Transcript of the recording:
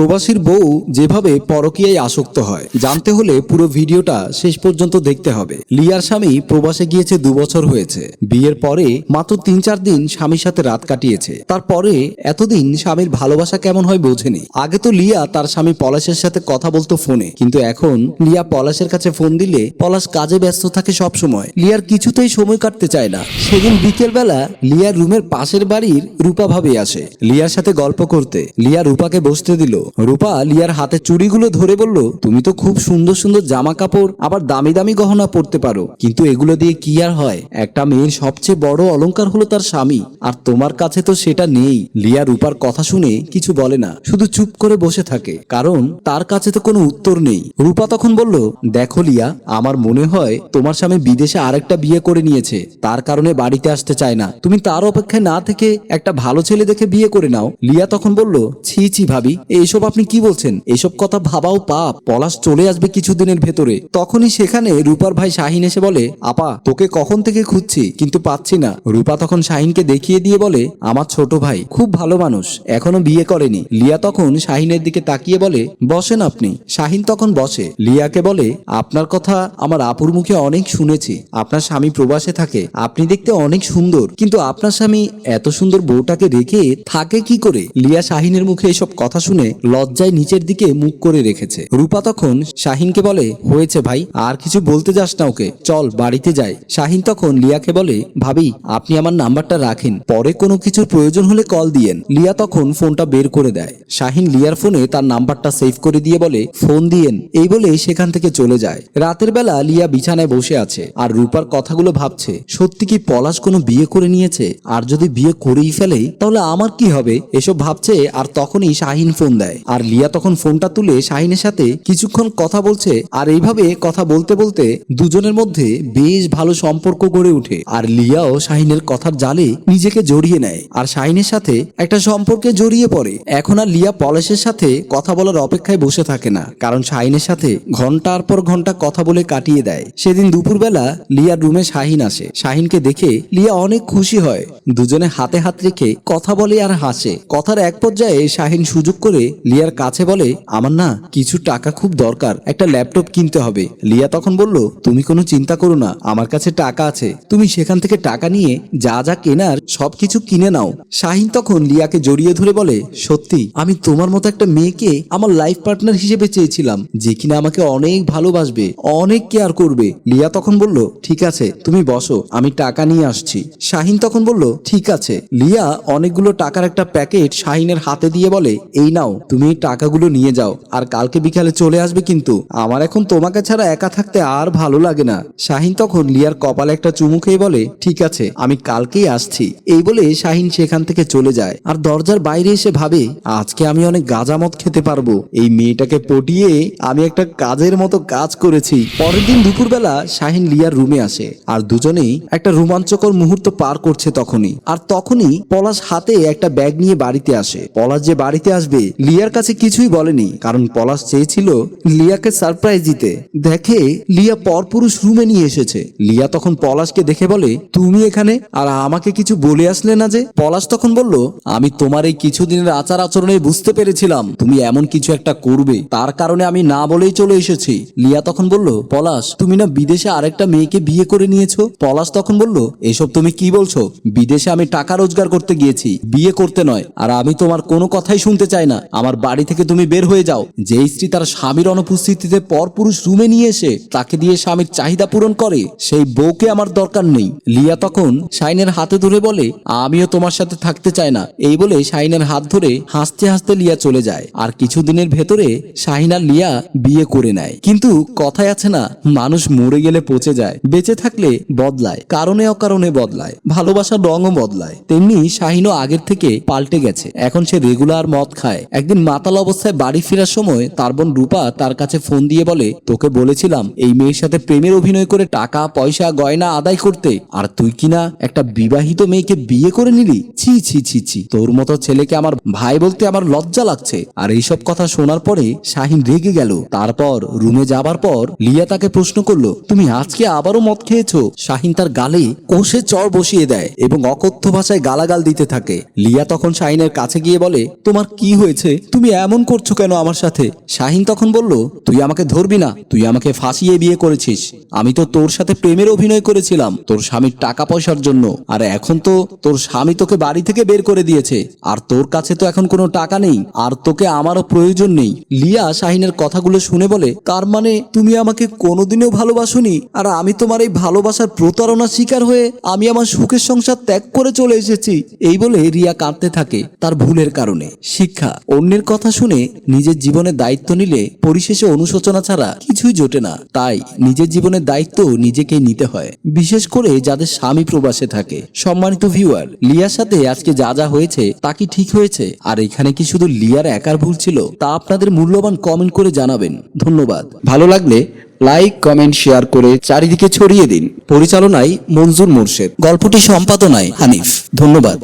প্রবাসীর বউ যেভাবে পরকীয়ায় আসক্ত হয়, জানতে হলে পুরো ভিডিওটা শেষ পর্যন্ত দেখতে হবে। লিয়ার স্বামী প্রবাসে গিয়েছে দু বছর হয়েছে। বিয়ের পরে মাত্র তিন চার দিন স্বামীর সাথে রাত কাটিয়েছে। তারপরে এতদিন স্বামীর ভালোবাসা কেমন হয় বোঝেনি। আগে তো লিয়া তার স্বামী পলাশের সাথে কথা বলতো ফোনে, কিন্তু এখন লিয়া পলাশের কাছে ফোন দিলে পলাশ কাজে ব্যস্ত থাকে সব সময় লিয়ার কিছুতেই সময় কাটতে চায় না। সেদিন বিকেল বেলা লিয়ার রুমের পাশের বাড়ির রূপা ভাবে আসে। লিয়ার সাথে গল্প করতে। লিয়া রূপাকে বসতে দিল। রূপা লিয়ার হাতে চুড়িগুলো ধরে বলল, তুমি তো খুব সুন্দর সুন্দর জামা কাপড়, আবার দামি দামি গহনা পরতে পারো। কিন্তু এগুলো দিয়ে কি আর হয়? একটা মেয়ের সবচেয়ে বড় অলংকার হলো তার স্বামী, আর তোমার কাছে তো সেটা নেই। লিয়া রূপার কথা শুনে কিছু বলে না, শুধু চুপ করে বসে থাকে, কারণ তার কাছে তো কোনো উত্তর নেই। রূপা তখন বলল, দেখো লিয়া, আমার মনে হয় তোমার স্বামী বিদেশে আরেকটা বিয়ে করে নিয়েছে, তার কারণে বাড়িতে আসতে চায় না। তুমি তার অপেক্ষায় না থেকে একটা ভালো ছেলে দেখে বিয়ে করে নাও। লিয়া তখন বলল, ছি ছি ভাবি এইসব আপনি কি বলছেন? এসব কথা ভাবাও পাপ। পলাশ চলে আসবে কিছুদিনের ভেতরে। তখনই সেখানে রূপার ভাই শাহিন এসে বলে, আপা, তোকে কখন থেকে খুঁজছি? কিন্তু পাচ্ছি না। রূপা তখন শাহিনকে দেখিয়ে দিয়ে বলে, আমার ছোট ভাই, খুব ভালো মানুষ, এখনও বিয়ে করেনি। লিয়া তখন শাহিনের দিকে তাকিয়ে বলে, বসেন আপনি। শাহিন তখন বসে। লিয়াকে বলে, আপনার কথা আমার আপুর মুখে অনেক শুনেছি। আপনার স্বামী প্রবাসে থাকে। আপনি দেখতে অনেক সুন্দর। কিন্তু আপনার স্বামী এত সুন্দর বউটাকে রেখে থাকে কি করে? লিয়া শাহিনের মুখে এসব কথা শুনে লজ্জায় নিচের দিকে মুখ করে রেখেছে। রূপা তখন শাহিনকে বলে, হয়েছে ভাই, আর কিছু বলতে যাস না ওকে। চল, বাড়িতে যাই। শাহিন তখন লিয়াকে বলে, ভাবি, আপনি আমার নাম্বারটা রাখেন। পরে কোনো কিছুর প্রয়োজন হলে কল দিয়েন। লিয়া তখন ফোনটা বের করে দেয়। শাহিন লিয়ার ফোনে তার নাম্বারটা সেভ করে দিয়ে বলে, ফোন দিয়েন। এই বলে সেখান থেকে চলে যায়। রাতের বেলা লিয়া বিছানায় বসে আছে আর রূপার কথাগুলো ভাবছে। সত্যি কি পলাশ কোনো বিয়ে করে নিয়েছে? আর যদি বিয়ে করেই ফেলে, তাহলে আমার কি হবে? এসব ভাবছে আর তখনই শাহিন ফোন দেয়। আর লিয়া তখন ফোনটা তুলে শাহিনের সাথে কিছুক্ষণ কথা বলছে আর এইভাবে কথা বলতে বলতে দুজনের মধ্যে বেশ ভালো সম্পর্ক গড়ে ওঠে। আর লিয়াও শাহিনের কথার জালে নিজেকে জড়িয়ে নেয় আর শাহিনের সাথে একটা সম্পর্কে জড়িয়ে পড়ে। এখন আর লিয়া পলাশের সাথে কথা বলার অপেক্ষায় বসে থাকে না, কারণ শাহিনের সাথে ঘণ্টার পর ঘণ্টা কথা বলে কাটিয়ে দেয়। সেদিন দুপুরবেলা লিয়ার রুমে শাহিন আসে। শাহিনকে দেখে লিয়া অনেক খুশি হয়। দুজনে হাতে হাত রেখে কথা বলে আর হাসে। কথার এক পর্যায়ে শাহিন সুযোগ করে লিয়ার কাছে বলে, আমার না কিছু টাকা খুব দরকার, একটা ল্যাপটপ কিনতে হবে। লিয়া তখন বলল, তুমি কোনো চিন্তা করো না, আমার কাছে টাকা আছে। তুমি সেখান থেকে টাকা নিয়ে যা যা কেনার সবকিছু কিনে নাও। শাহিন তখন লিয়াকে জড়িয়ে ধরে বলে, সত্যি, আমি তোমার মতো একটা মেয়েকে আমার লাইফ পার্টনার হিসেবে চেয়েছিলাম, যে কিনা আমাকে অনেক ভালোবাসবে, অনেক কেয়ার করবে। লিয়া তখন বলল, ঠিক আছে, তুমি বসো, আমি টাকা নিয়ে আসছি। শাহিন তখন বলল, ঠিক আছে। লিয়া অনেকগুলো টাকার একটা প্যাকেট শাহিনের হাতে দিয়ে বলে, এই নাও। তুমি এই টাকাগুলো নিয়ে যাও, আর কালকে বিকালে চলে আসবে কিন্তু। আমার এখন তোমাকে ছাড়া একা থাকতে আর ভালো লাগে না। শাহিন তখন লিয়ার কপালে একটা চুমু খেয়ে বলে, ঠিক আছে, আমি কালকেই আসছি। এই বলে শাহিন সেখান থেকে চলে যায়, আর দরজার বাইরে এসে ভাবে, আজকে আমি অনেক গাজামত খেতে পারব। এই মেয়েটাকে পটিয়ে আমি একটা কাজের মতো কাজ করেছি। পরের দিন দুপুরবেলা শাহিন লিয়ার রুমে আসে, আর দুজনেই একটা রোমাঞ্চকর মুহূর্ত পার করছে তখনই। আর তখনই পলাশ হাতে একটা ব্যাগ নিয়ে বাড়িতে আসে। পলাশ যে বাড়িতে আসবে লিয়ার কাছে কিছুই বলেনি, কারণ পলাশ চেয়েছিল লিয়াকে সারপ্রাইজ দিতে। দেখে লিয়া পরপুরুষ রুমে নিয়ে এসেছে। লিয়া তখন পলাশকে দেখে বলে, তুমি এখানে? আর আমাকে কিছু বলে আসলে না যে? পলাশ তখন বলল, আমি তোমার এই কিছুদিনের আচার আচরণে বুঝতে পেরেছিলাম। তুমি এমন কিছু একটা করবে, তার কারণে আমি না বলেই চলে এসেছি। লিয়া তখন বলল, পলাশ, তুমি না বিদেশে আরেকটা মেয়েকে বিয়ে করে নিয়েছো? পলাশ তখন বলল, এসব তুমি কি বলছো? বিদেশে আমি টাকা রোজগার করতে গিয়েছি, বিয়ে করতে নয়। আর আমি তোমার কোনো কথাই শুনতে চাই না। আমার বাড়ি থেকে তুমি বের হয়ে যাও। যে স্ত্রী তার স্বামীর অনুপস্থিতিতে পরপুরুষ রুমে নিয়ে এসে তাকে দিয়ে স্বামীর চাহিদা পূরণ করে, সেই বউকে আমার দরকার নেই। লিয়া তখন শাইনের হাতে ধরে বলে, আমিও তোমার সাথে থাকতে চাই না। এই বলে শাইনের হাত ধরে হাসতে হাসতে লিয়া চলে যায়। আর কিছুদিনের ভেতরে শাহিন লিয়া বিয়ে করে নেয়। কিন্তু কথায় আছে না, মানুষ মরে গেলে পচে যায়, বেঁচে থাকলে বদলায়, কারণে অকারণে বদলায়, ভালোবাসার রঙও বদলায়। তেমনি শাহিনও আগের থেকে পাল্টে গেছে। এখন সে রেগুলার মদ খায়। একদিন মাতাল অবস্থায় বাড়ি ফেরার সময় তার বোন রূপা তার কাছে ফোন দিয়ে বলে, তোকে বলেছিলাম, এই মেয়ের সাথে প্রেমের অভিনয় করে টাকা, পয়সা, গয়না আদায় করতে। আর তুই কিনা একটা বিবাহিত মেয়েকে বিয়ে করে নিলি? ছি ছি ছি ছি, তোর মতো ছেলেকে আমার ভাই বলতে আমার লজ্জা লাগছে। আর এইসব কথা শোনার পরে শাহিন রেগে গেল। তারপর রুমে যাবার পর লিয়া তাকে প্রশ্ন করল, তুমি আজকে আবারও মদ খেয়েছো? শাহিন তার গালে কষে চর বসিয়ে দেয় এবং অকথ্য ভাষায় গালাগাল দিতে থাকে। লিয়া তখন শাহিনের কাছে গিয়ে বলে, তোমার কি হয়েছে? তুমি এমন করছ কেন আমার সাথে? শাহিন তখন বলল, তুই আমাকে ধরবি না। তুই আমাকে ফাঁসিয়ে বিয়ে করেছিস। আমি তো তোর সাথে প্রেমের অভিনয় করেছিলাম, তোর স্বামীর টাকা পয়সার জন্য। আর এখন তো তোর স্বামী তোকে বাড়ি থেকে বের করে দিয়েছে। আর তোর কাছে তো এখন কোনো টাকা নেই, আর তোকে আমারও প্রয়োজন নেই। লিয়া শাহিনের কথাগুলো শুনে বলে, তার মানে তুমি আমাকে কোনোদিনও ভালোবাসোনি? আর আমি তোমার এই ভালোবাসার প্রতারণার শিকার হয়ে আমি আমার সুখের সংসার ত্যাগ করে চলে এসেছি? এই বলে রিয়া কাঁদতে থাকে, তার ভুলের কারণে। শিক্ষা অন্যের কথা শুনে নিজের জীবনের দায়িত্ব নিলে পরিশেষে অনুশোচনা ছাড়া কিছুই জোটে না। তাই নিজের জীবনের দায়িত্ব নিজেকেই নিতে হয়। বিশেষ করে যাদের স্বামী প্রবাসে থাকে। সম্মানিত ভিউয়ার লিয়ার সাথে আজকে যা যা হয়েছে তা কি ঠিক হয়েছে? আর এখানে কি শুধু লিয়ার একার ভুল ছিল? তা আপনাদের মূল্যবান কমেন্ট করে জানাবেন। ধন্যবাদ। ভালো লাগলে লাইক কমেন্ট শেয়ার করে চারিদিকে ছড়িয়ে দিন। পরিচালনায় মঞ্জুর মোর্শেদ। গল্পটি সম্পাদনায় হানিফ। ধন্যবাদ।